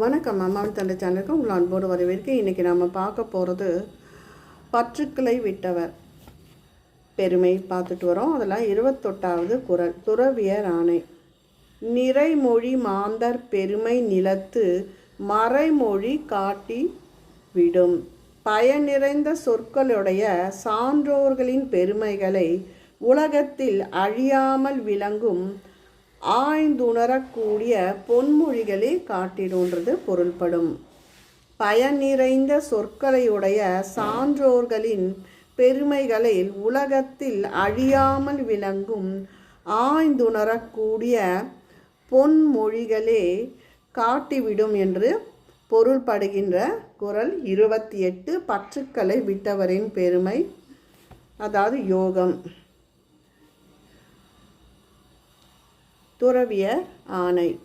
வணக்கம் அம்மாவின் தந்தை சேனலுக்கு உங்கள் அன்போடு வரவேற்கு இன்றைக்கி நாம் பார்க்க போகிறது பற்றுக்களை விட்டவர். பெருமை பார்த்துட்டு வரோம். அதெல்லாம் இருபத்தொட்டாவது குரல் துறவியர் ஆணை. நிறைமொழி மாந்தர் பெருமை நிலத்து மறைமொழி காட்டி விடும். பயன் நிறைந்த சொற்களுடைய சான்றோர்களின் பெருமைகளை உலகத்தில் அழியாமல் விளங்கும் ஆய்ந்துணரக்கூடிய பொன்மொழிகளே காட்டிடுன்றது பொருள்படும். பயன் நிறைந்த சொற்களையுடைய சான்றோர்களின் பெருமைகளை உலகத்தில் அழியாமல் விளங்கும் ஆய்ந்துணரக்கூடிய பொன்மொழிகளே காட்டிவிடும் என்று பொருள்படுகின்ற குரல் இருபத்தி எட்டு பற்றுக்களை விட்டவரின் பெருமை அதாவது யோகம். துறவிய ஆணை.